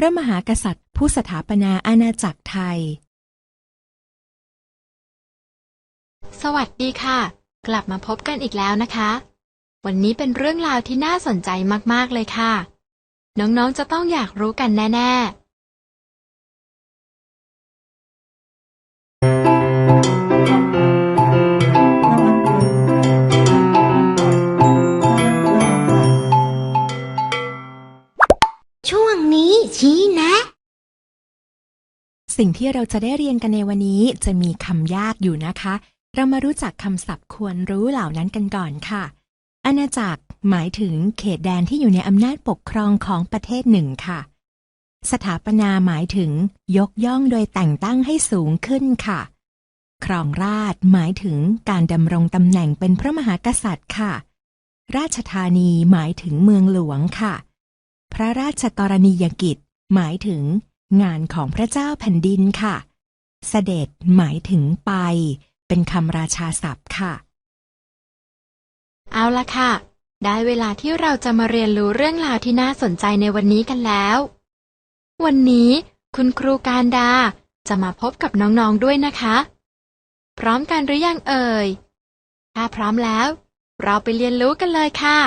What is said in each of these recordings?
พระมหากษัตริย์ ผู้สถาปนาอาณาจักรไทย สวัสดีค่ะ กลับมาพบกันอีกแล้วนะคะ วันนี้เป็นเรื่องราวที่น่าสนใจมากๆเลยค่ะ น้องๆจะต้องอยากรู้กันแน่ช่ สิ่งที่เราจะได้เรียนกันในวันนี้จะมีคำยากอยู่นะคะ เรามารู้จักคำศัพท์ควรรู้เหล่านั้นกันก่อนค่ะ อาณาจักรหมายถึงเขตแดนที่อยู่ในอำนาจปกครองของประเทศหนึ่งค่ะ สถาปนาหมายถึง ยกย่องโดยแต่งตั้งให้สูงขึ้นค่ะ ครองราชหมายถึงการดำรงตำแหน่งเป็นพระมหากษัตริย์ค่ะ ราชธานีหมายถึงเมืองหลวงค่ะ พระราชกรณียกิจ หมายถึง งานของพระเจ้าแผ่นดินค่ะ เสด็จหมายถึงไป เป็นคำราชาศัพท์ค่ะๆเอาละค่ะ ได้เวลาที่เราจะมาเรียนรู้เรื่องราวที่น่าสนใจในวันนี้กันแล้ว วันนี้คุณครูการดาจะมาพบกับน้องๆด้วยนะคะ พร้อมกันหรือยังเอ่ย ถ้าพร้อมแล้ว เราไปเรียนรู้กันเลยค่ะ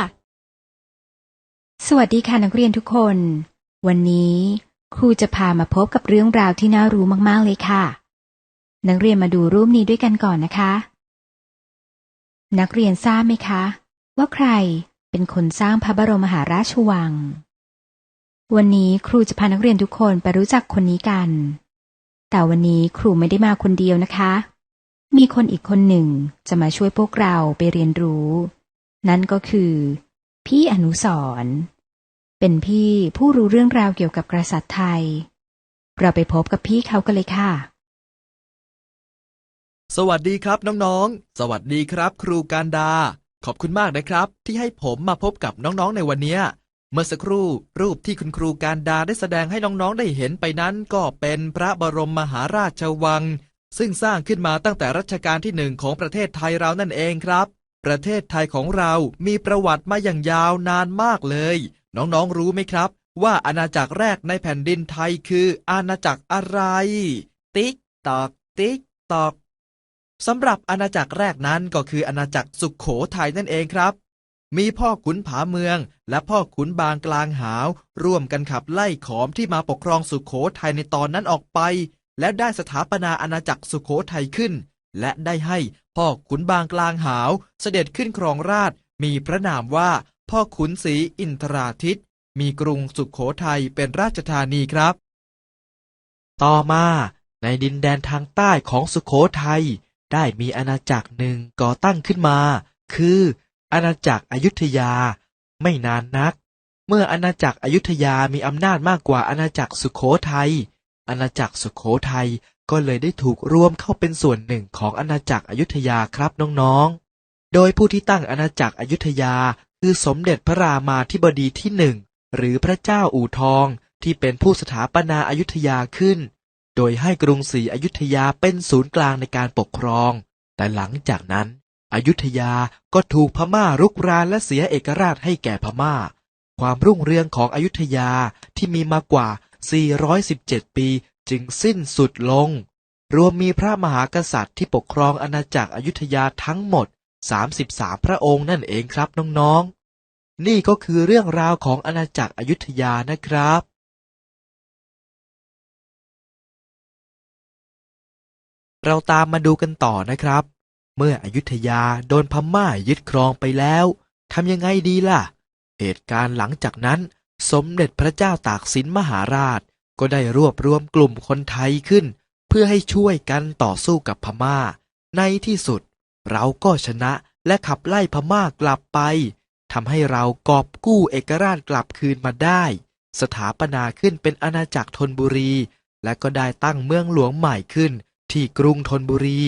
สวัสดีค่ะนักเรียนทุกคน วันนี้ ครูจะพามาพบกับเรื่องราวที่น่ารู้มากๆเลยค่ะ นักเรียนมาดูรูปนี้ด้วยกันก่อนนะคะ นักเรียนทราบไหมคะ ว่าใครเป็นคนสร้างพระบรมมหาราชวัง วันนี้ครูจะพานักเรียนทุกคนไปรู้จักคนนี้กัน แต่วันนี้ครูไม่ได้มาคนเดียวนะคะ มีคนอีกคนหนึ่งจะมาช่วยพวกเราไปเรียนรู้ นั่นก็คือ พี่อนุสร เป็นพี่ผู้รู้เรื่องราวเกี่ยวกับกษัตริย์ไทย เราไปพบกับพี่เขากันเลยค่ะ สวัสดีครับน้องๆ สวัสดีครับ ครูการดา ขอบคุณมากนะครับ ที่ให้ผมมาพบกับน้องๆในวันนี้ เมื่อสักครู่รูปที่คุณครูการดาได้แสดงให้น้องๆได้เห็นไปนั้น ก็เป็นพระบรมมหาราชวัง ซึ่งสร้างขึ้นมาตั้งแต่รัชกาลที่หนึ่งของประเทศไทยเรานั่นเองครับ ประเทศไทยของเรามีประวัติมาอย่างยาวนานมากเลย น้องๆ รู้ไหมครับ ว่าอาณาจักรแรกในแผ่นดินไทยคือ อาณาจักรอะไร ติ๊กตอก ติ๊กตอกสำหรับอาณาจักรแรกนั้นก็คืออาณาจักรสุขโขทัยนั่นเองครับ มีพ่อขุนผาเมือง และพ่อขุนบางกลางหาว ร่วมกันขับไล่ขอมที่มาปกครองสุขโขทัยในตอนนั้นออกไป และได้สถาปนาอาณาจักรสุขโขทัยขึ้น และได้ให้พ่อขุนบางกลางหาว เสด็จขึ้นครองราชมีพระนามว่า พ่อขุนศรีอินทราทิต มีกรุงสุขโขทัยเป็นราชธานีครับ ต่อมาในดินแดนทางใต้ของสุขโขทัยได้มีอาณาจักรหนึ่งก่อตั้งขึ้นมา คืออาณาจักรอยุธยา ไม่นานนัก เมื่ออาณาจักรอยุธยามีอำนาจมากกว่าอาณาจักรสุขโขทัยอาณาจักรสุขโขทัยก็เลยได้ถูกรวมเข้าเป็นส่วนหนึ่งของอาณาจักรอยุธยาครับน้องๆ โดยผู้ที่ตั้งอาณาจักรอยุธยา คือสมเด็จพระรามาธิบดีที่หนึ่งหรือพระเจ้าอู่ทองที่เป็นผู้สถาปนาอายุธยาขึ้น โดยให้กรุงศรีอยุธยาเป็นศูนย์กลางในการปกครอง แต่หลังจากนั้น อยุธยาก็ถูกพม่ารุกรานและเสียเอกราชให้แก่พม่า ความรุ่งเรืองของอยุธยาที่มีมากว่า 417 ปีจึงสิ้นสุดลง รวมมีพระมหากษัตริย์ที่ปกครองอาณาจักรอยุธยาทั้งหมด 33 พระองค์นั่นเองครับน้องๆ นี่ก็คือเรื่องราวของอาณาจักรอยุธยานะครับ เราตามมาดูกันต่อนะครับ เมื่ออยุธยาโดนพม่ายึดครองไปแล้วทำยังไงดีล่ะ เหตุการณ์หลังจากนั้น สมเด็จพระเจ้าตากสินมหาราช ก็ได้รวบรวมกลุ่มคนไทยขึ้น เพื่อให้ช่วยกันต่อสู้กับพม่า ในที่สุด เราก็ชนะและขับไล่พม่ากลับไปทำให้เรากอบกู้เอกราชกลับคืนมาได้ สถาปนาขึ้นเป็นอาณาจักรธนบุรี และก็ได้ตั้งเมืองหลวงใหม่ขึ้น ที่กรุงธนบุรี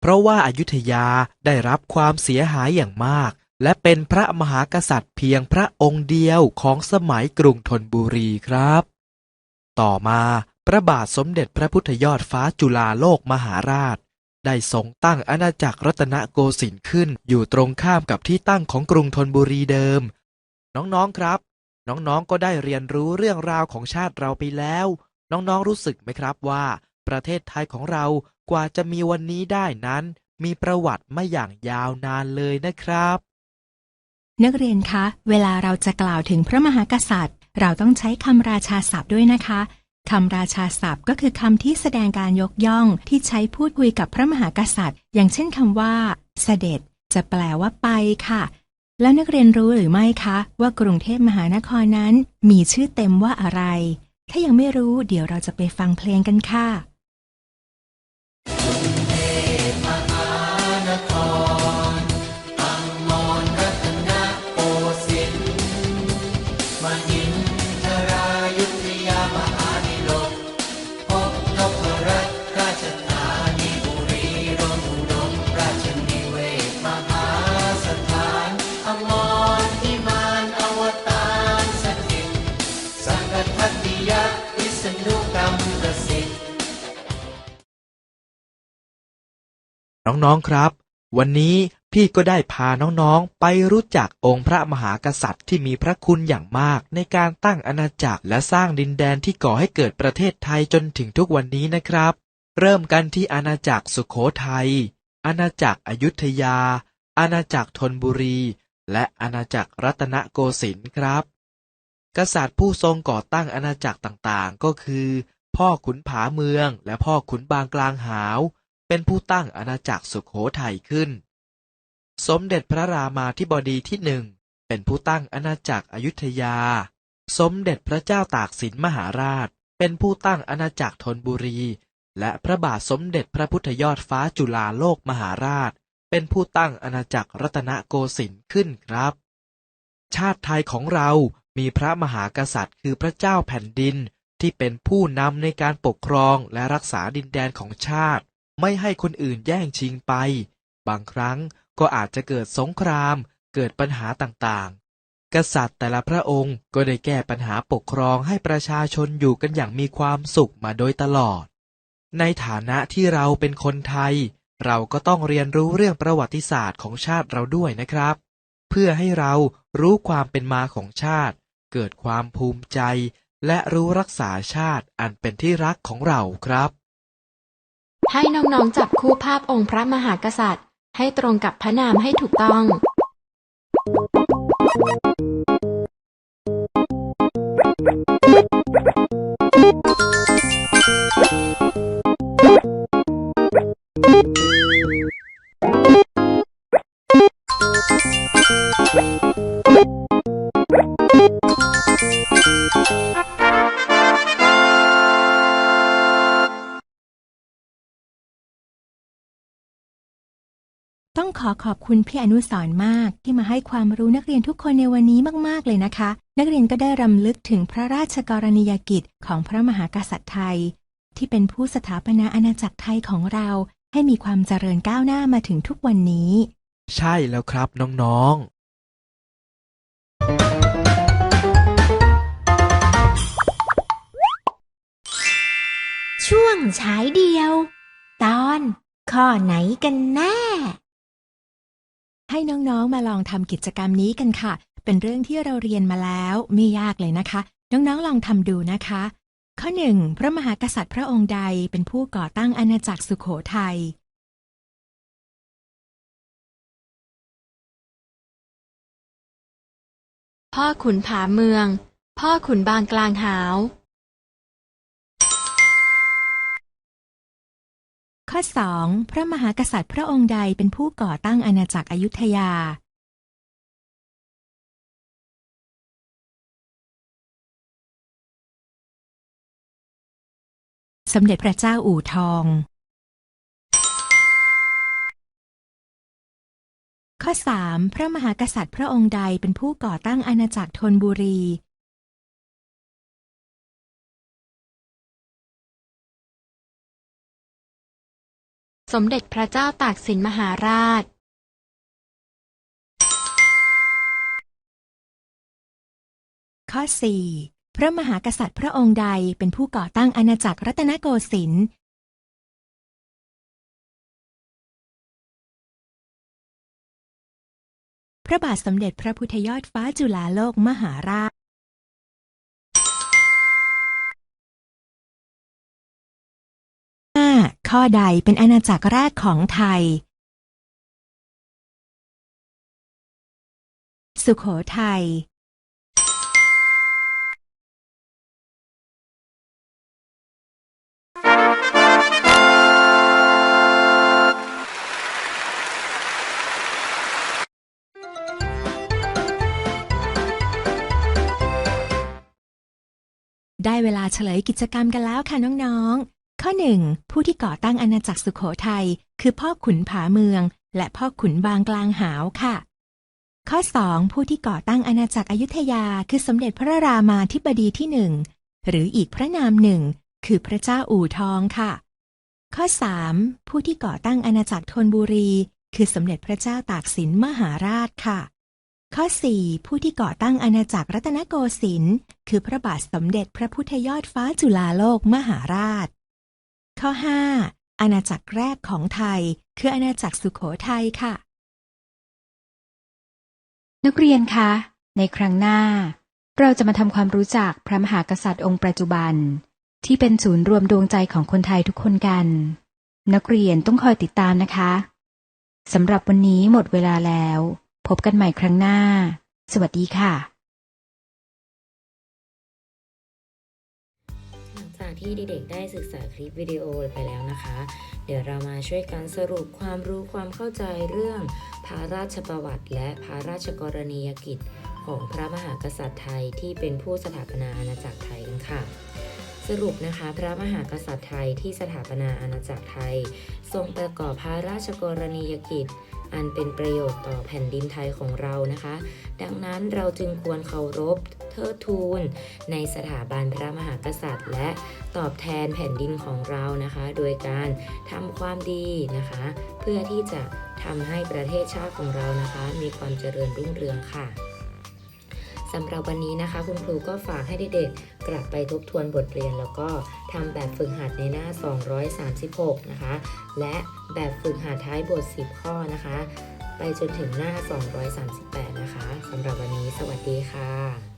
เพราะว่าอายุทยาได้รับความเสียหายอย่างมาก และเป็นพระมหากษัตริย์เพียงพระองค์เดียวของสมัยกรุงธนบุรีครับ ต่อมาพระบาทสมเด็จพระพุทธยอดฟ้าจุฬาโลกมหาราช ได้ทรงตั้งอาณาจักรรัตนโกสินทร์ขึ้น อยู่ตรงข้ามกับที่ตั้งของกรุงธนบุรีเดิม น้องๆครับ น้องๆก็ได้เรียนรู้เรื่องราวของชาติเราไปแล้ว น้องๆรู้สึกไหมครับว่า ประเทศไทยของเรากว่าจะมีวันนี้ได้นั้น มีประวัติม่อย่างยาวนานเลยนะครับ นักเรียนคะ เวลาเราจะกล่าวถึงพระมหากษัตริย์ เราต้องใช้คำราชาศัพท์ด้วยนะคะ คำราชาศัพท์ก็คือคำที่แสดงการยกย่องที่ใช้พูดคุยกับพระมหากษัตริย์ อย่างเช่นคำว่า เสด็จ จะแปลว่าไปค่ะ แล้วนักเรียนรู้หรือไม่คะว่ากรุงเทพมหานครนั้น มีชื่อเต็มว่าอะไร ถ้ายังไม่รู้เดี๋ยวเราจะไปฟังเพลงกันค่ะ น้องๆครับ วันนี้พี่ก็ได้พาน้องๆ ไปรู้จักองค์พระมหากษัตริย์ที่มีพระคุณอย่างมาก ในการตั้งอาณาจักรและสร้างดินแดนที่ก่อให้เกิดประเทศไทยจนถึงทุกวันนี้นะครับ เริ่มกันที่อาณาจักรสุขโขทัย อาณาจักรอยุธยา อาณาจักรธนบุรี และอาณาจักรรัตนโกสินทร์ครับ กษัตริย์ผู้ทรงก่อตั้งอาณาจักรต่างๆ ก็คือ พ่อขุนผาเมืองและพ่อขุนบางกลางหาว เป็นผู้ตั้งอาณาจักรสุขโขทัยขึ้น สมเด็จพระรามาธิบดีที่หนึ่งเป็นผู้ตั้งอาณาจักรอยุธยา สมเด็จพระเจ้าตากสินมหาราช เป็นผู้ตั้งอาณาจักรธนบุรี และพระบาทสมเด็จพระพุทธยอดฟ้าจุฬาโลกมหาราช เป็นผู้ตั้งอาณาจักรรัตนโกสินทร์ขึ้นครับ ชาติไทยของเรามีพระมหากษัตริย์คือพระเจ้าแผ่นดินที่เป็นผู้นำในการปกครองและรักษาดินแดนของชาติ ไม่ให้คนอื่นแย่งชิงไป บางครั้งก็อาจจะเกิดสงคราม เกิดปัญหาต่างๆ กษัตริย์แต่ละพระองค์ก็ได้แก้ปัญหาปกครองให้ประชาชนอยู่กันอย่างมีความสุขมาโดยตลอด ในฐานะที่เราเป็นคนไทย เราก็ต้องเรียนรู้เรื่องประวัติศาสตร์ของชาติเราด้วยนะครับ เพื่อให้เรารู้ความเป็นมาของชาติ เกิดความภูมิใจ และรู้รักษาชาติอันเป็นที่รักของเราครับ ให้น้องๆจับคู่ภาพองค์พระมหากษัตริย์ ให้ตรงกับพระนามให้ถูกต้อง ขอขอบคุณพี่อนุสรณ์มากที่มาให้ความรู้นักเรียนทุกคนในวันนี้มาก ๆ เลยนะคะ นักเรียนก็ได้รำลึกถึงพระราชกรณียกิจของพระมหากษัตริย์ไทย ที่เป็นผู้สถาปนาอาณาจักรไทยของเรา ให้มีความเจริญก้าวหน้ามาถึงทุกวันนี้ ใช่แล้วครับน้องๆช่วงฉายเดียว ตอนข้อไหนกันแน่ ให้น้องๆมาลองทำกิจกรรมนี้กันค่ะ เป็นเรื่องที่เราเรียนมาแล้วไม่ยากเลยนะคะ น้องๆลองทำดูนะคะ ข้อหนึ่งพระมหากษัตริย์พระองค์ใดเป็นผู้ก่อตั้งอาณาจักรสุขโขทัย พ่อขุนผาเมือง พ่อขุนบางกลางหาว ข้อสองพระมหากษัตริย์พระองค์ใดเป็นผู้ก่อตั้งอาณาจักรอยุธยา สมเด็จพระเจ้าอู่ทอง ข้อสามพระมหากษัตริย์พระองค์ใดเป็นผู้ก่อตั้งอาณาจักรธนบุรี สมเด็จพระเจ้าตากสินมหาราช ข้อ 4 พระมหากษัตริย์พระองค์ใดเป็นผู้ก่อตั้งอาณาจักรรัตนโกสินทร์พระบาทสมเด็จพระพุทธยอดฟ้าจุฬาโลกมหาราช ข้อใดเป็นอาณาจักรแรกของไทย สุโขทัย ได้เวลาเฉลยกิจกรรมกันแล้วค่ะน้อง ๆ ข้อ 1. ผู้ที่ก่อตั้งอาณาจักรสุโขทัยคือพ่อขุนผาเมือง และพ่อขุนบางกลางหาวค่ะ ข้อ 2. ผู้ที่ก่อตั้งอาณาจักรอยุธยา คือสมเด็จพระรามาธิบดีที่หนึ่งหรืออีกพระนามหนึ่งคือพระเจ้าอู่ทองค่ะ ข้อ 3. ผู้ที่ก่อตั้งอาณาจักรธนบุรี คือสมเด็จพระเจ้าตากสินมหาราชค่ะ ข้อ 4. ผู้ที่ก่อตั้งอาณาจักรรัตนโกสินทร์คือพระบาทสมเด็จพระพุทธยอดฟ้าจุฬาโลกมหาราช ข้อ 5. อาณาจักรแรกของไทย คืออาณาจักรสุโขทัยค่ะ นักเรียนคะ ในครั้งหน้า เราจะมาทำความรู้จักพระมหากษัตริย์องค์ปัจจุบัน ที่เป็นศูนย์รวมดวงใจของคนไทยทุกคนกัน นักเรียนต้องคอยติดตามนะคะสำหรับวันนี้หมดเวลาแล้ว พบกันใหม่ครั้งหน้า สวัสดีค่ะ ที่เด็กๆได้ศึกษาคลิปวิดีโอไปแล้วนะคะ เดี๋ยวเรามาช่วยกันสรุปความรู้ความเข้าใจเรื่องพระราชประวัติ และพระราชกรณียกิจ ของพระมหากษัตริย์ไทยที่เป็นผู้สถาปนาอาณาจักรไทยกันค่ะสรุปนะคะ พระมหากษัตริย์ไทยที่สถาปนาอาณาจักรไทย ทรงประกอบพระราชกรณียกิจ อันเป็นประโยชน์ต่อแผ่นดินไทยของเรานะคะ ดังนั้นเราจึงควรเคารพ เทิดทูน ในสถาบันพระมหากษัตริย์ และตอบแทนแผ่นดินของเรานะคะ โดยการทำความดีนะคะ เพื่อที่จะทำให้ประเทศชาติของเรานะคะ มีความเจริญรุ่งเรืองค่ะสำหรับวันนี้นะคะ คุณครูก็ฝากให้เด็กๆกลับไปทบทวนบทเรียน แล้วก็ทำแบบฝึกหัดในหน้า 236 นะคะ และแบบฝึกหัดท้ายบท 10 ข้อนะคะ ไปจนถึงหน้า 238 นะคะสำหรับวันนี้สวัสดีค่ะ